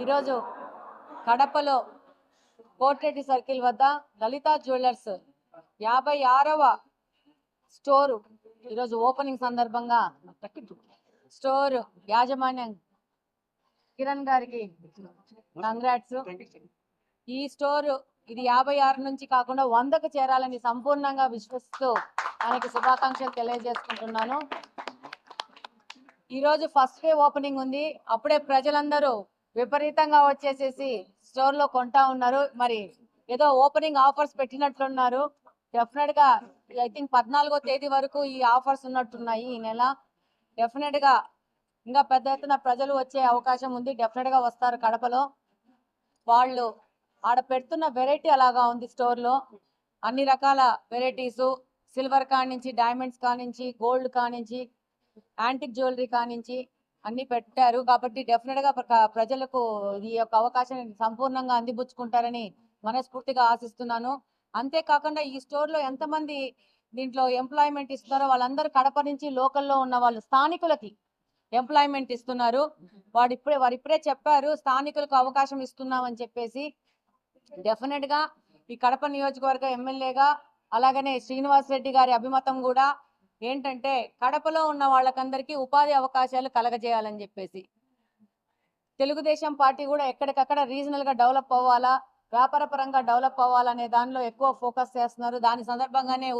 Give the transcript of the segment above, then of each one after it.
ఈరోజు కడపలో కోటిరెడ్డి సర్కిల్ వద్ద లలితా జ్యువెలర్స్ యాభై ఆరవ స్టోరు ఈరోజు ఓపెనింగ్ సందర్భంగా స్టోర్ యాజమాన్యం కిరణ్ గారికి కంగ్రాట్స్ ఈ స్టోర్ ఇది యాభై ఆరు నుంచి కాకుండా వందకు చేరాలని సంపూర్ణంగా విశ్వసిస్తూ ఆయనకి శుభాకాంక్షలు తెలియజేసుకుంటున్నాను. ఈ రోజు ఫస్ట్ డే ఓపెనింగ్ ఉంది. అప్పుడే ప్రజలందరూ విపరీతంగా వచ్చేసేసి స్టోర్లో కొంటా ఉన్నారు. మరి ఏదో ఓపెనింగ్ ఆఫర్స్ పెట్టినట్లున్నారు. డెఫినెట్గా ఐ థింక్ పద్నాలుగో తేదీ వరకు ఈ ఆఫర్స్ ఉన్నట్టున్నాయి ఈ నెల. డెఫినెట్గా ఇంకా పెద్ద ఎత్తున ప్రజలు వచ్చే అవకాశం ఉంది. డెఫినెట్గా వస్తారు కడపలో. వాళ్ళు ఆడ పెడుతున్న వెరైటీ అలాగా ఉంది స్టోర్లో. అన్ని రకాల వెరైటీస్ సిల్వర్ కానించి డైమండ్స్ కానించి గోల్డ్ కానించి యాంటిక్ జ్యువెలరీ కానించి అన్ని పెట్టారు కాబట్టి డెఫినెట్గా ప్రజలకు ఈ యొక్క అవకాశాన్ని సంపూర్ణంగా అందిపుచ్చుకుంటారని మనస్ఫూర్తిగా ఆశిస్తున్నాను. అంతేకాకుండా ఈ స్టోర్లో ఎంతమంది దీంట్లో ఎంప్లాయ్మెంట్ ఇస్తున్నారో వాళ్ళందరూ కడప నుంచి లోకల్లో ఉన్న వాళ్ళు స్థానికులకి ఎంప్లాయ్మెంట్ ఇస్తున్నారు. వాడు ఇప్పుడే వారు ఇప్పుడే చెప్పారు స్థానికులకు అవకాశం ఇస్తున్నామని చెప్పేసి. డెఫినెట్గా ఈ కడప నియోజకవర్గ ఎమ్మెల్యేగా అలాగనే శ్రీనివాస్ రెడ్డి గారి అభిమతం కూడా ఏంటంటే కడపలో ఉన్న వాళ్ళకందరికీ ఉపాధి అవకాశాలు కలగజేయాలని చెప్పేసి. తెలుగుదేశం పార్టీ కూడా ఎక్కడికక్కడ రీజనల్గా డెవలప్ అవ్వాలా వ్యాపార పరంగా డెవలప్ అవ్వాలనే దానిలో ఎక్కువ ఫోకస్ చేస్తున్నారు. దాని సందర్భంగానే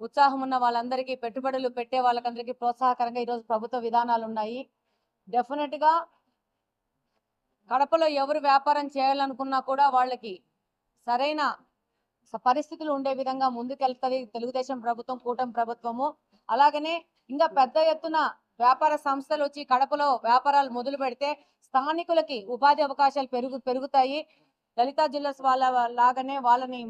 ఉత్సాహం ఉన్న వాళ్ళందరికీ పెట్టుబడులు పెట్టే వాళ్ళకందరికీ ప్రోత్సాహకరంగా ఈరోజు ప్రభుత్వ విధానాలు ఉన్నాయి. డెఫినెట్గా కడపలో ఎవరు వ్యాపారం చేయాలనుకున్నా కూడా వాళ్ళకి సరైన పరిస్థితులు ఉండే విధంగా ముందుకెళ్తుంది తెలుగుదేశం ప్రభుత్వం కూటమి ప్రభుత్వము. అలాగనే ఇంకా పెద్ద ఎత్తున వ్యాపార సంస్థలు వచ్చి కడపలో వ్యాపారాలు మొదలు పెడితే స్థానికులకి ఉపాధి అవకాశాలు పెరుగు పెరుగుతాయి. లలితా జిల్లాస్ వాళ్ళ లాగానే వాళ్ళని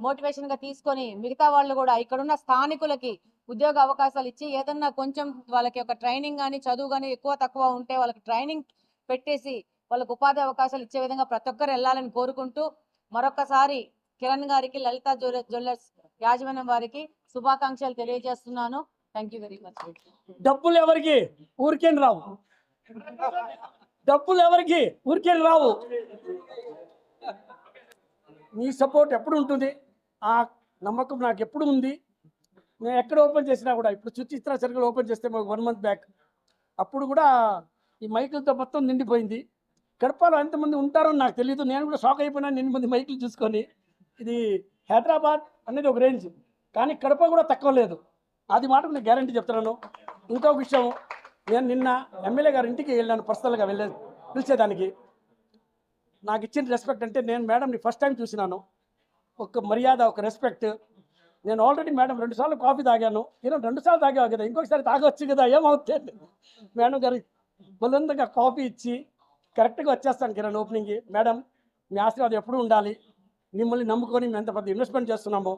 మోటివేషన్గా తీసుకొని మిగతా వాళ్ళు కూడా ఇక్కడున్న స్థానికులకి ఉద్యోగ అవకాశాలు ఇచ్చి ఏదన్నా కొంచెం వాళ్ళకి ఒక ట్రైనింగ్ కానీ చదువు కానీ ఎక్కువ తక్కువ ఉంటే వాళ్ళకి ట్రైనింగ్ పెట్టేసి వాళ్ళకు ఉపాధి అవకాశాలు ఇచ్చే విధంగా ప్రతి ఒక్కరు వెళ్ళాలని కోరుకుంటూ మరొకసారి కిరణ్ గారికి లలిత జ్యువెల- జ్యువెలర్స్ యాజమాన్యం వారికి శుభాకాంక్షలు తెలియజేస్తున్నాను. థ్యాంక్ యూ వెరీ మచ్ డబ్బులు ఎవరికి? ఊరికేం రావు. డబ్బులు ఎవరికి? ఊరికేం రావు. మీ సపోర్ట్ ఎప్పుడు ఉంటుంది? ఆ నమ్మకం నాకు ఎప్పుడు ఉంది? నేను ఎక్కడ ఓపెన్ చేసినా కూడా ఇప్పుడు సుచిత్ర సర్కిల్ ఓపెన్ చేస్తే మాకు వన్ మంత్ బ్యాక్. అప్పుడు కూడా ఈ మైకులతో మొత్తం నిండిపోయింది. కడపలో ఎంతమంది ఉంటారో నాకు తెలియదు నేను కూడా షాక్ అయిపోయినా ఎన్ని మంది మైకులు చూసుకొని. ఇది హైదరాబాద్ అనేది ఒక రేంజ్. కానీ కడప కూడా తక్కువ లేదు. అది మాటకు నేను గ్యారంటీ చెప్తున్నాను. ఇంకొక విషయం నేను నిన్న ఎమ్మెల్యే గారి ఇంటికి వెళ్ళాను పర్సనల్గా వెళ్ళే పిలిచేదానికి. నాకు ఇచ్చిన రెస్పెక్ట్ అంటే నేను మేడంని ఫస్ట్ టైం చూసినాను. ఒక మర్యాద ఒక రెస్పెక్ట్ నేను ఆల్రెడీ మేడం రెండుసార్లు కాఫీ తాగాను. నేను రెండు సార్లు తాగావు కదా ఇంకొకసారి తాగొచ్చు కదా ఏమవుతుంది? మేడం గారి బలంతంగా కాఫీ ఇచ్చి కరెక్ట్గా వచ్చేస్తాను కిరణ్ ఓపెనింగ్కి మేడం మీ ఆశీర్వాదం ఎప్పుడు ఉండాలి. మిమ్మల్ని నమ్ముకొని మేము ఎంత పెద్ద ఇన్వెస్ట్మెంట్ చేస్తున్నామో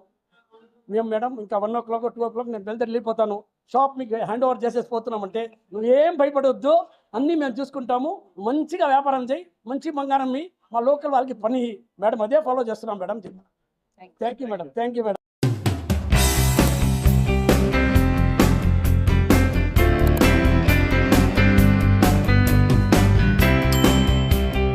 మేము మేడం ఇంకా one o'clock two o'clock నేను వెళ్తే వెళ్ళిపోతాను. షాప్ మీకు హ్యాండ్ ఓవర్ చేసేసి పోతున్నామంటే నువ్వేం భయపడొద్దు. అన్నీ మేము చూసుకుంటాము. మంచిగా వ్యాపారం చేయి మంచి బంగారం మీ మా లోకల్ వాళ్ళకి పని. మేడం అదే ఫాలో చేస్తున్నాం madam. Thank you madam. Thank you madam.